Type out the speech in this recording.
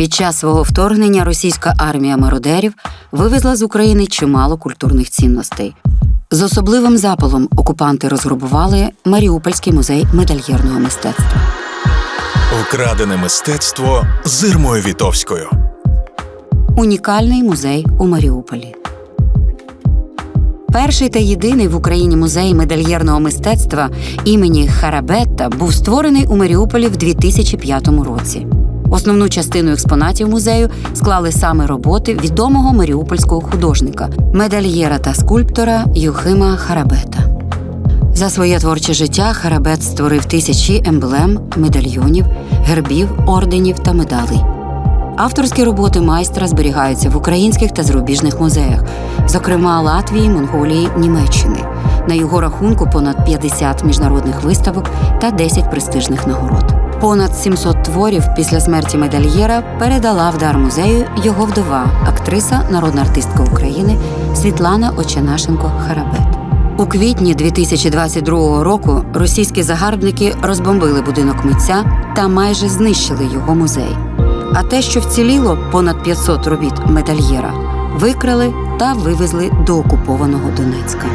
Під час свого вторгнення російська армія мародерів вивезла з України чимало культурних цінностей. З особливим запалом окупанти розграбували Маріупольський музей медальєрного мистецтва. Вкрадене мистецтво з Ірмою Вітовською. Унікальний музей у Маріуполі. Перший та єдиний в Україні музей медальєрного мистецтва імені Харабетта був створений у Маріуполі в 2005 році. Основну частину експонатів музею склали саме роботи відомого маріупольського художника, медальєра та скульптора Юхима Харабета. За своє творче життя Харабет створив тисячі емблем, медальйонів, гербів, орденів та медалей. Авторські роботи майстра зберігаються в українських та зарубіжних музеях, зокрема Латвії, Монголії, Німеччини. На його рахунку понад 50 міжнародних виставок та 10 престижних нагород. Понад 700 творів після смерті медальєра передала в дар музею його вдова, актриса, народна артистка України Світлана Очанашенко Харабет. У квітні 2022 року російські загарбники розбомбили будинок митця та майже знищили його музей. А те, що вціліло понад 500 робіт медальєра, викрали та вивезли до окупованого Донецька.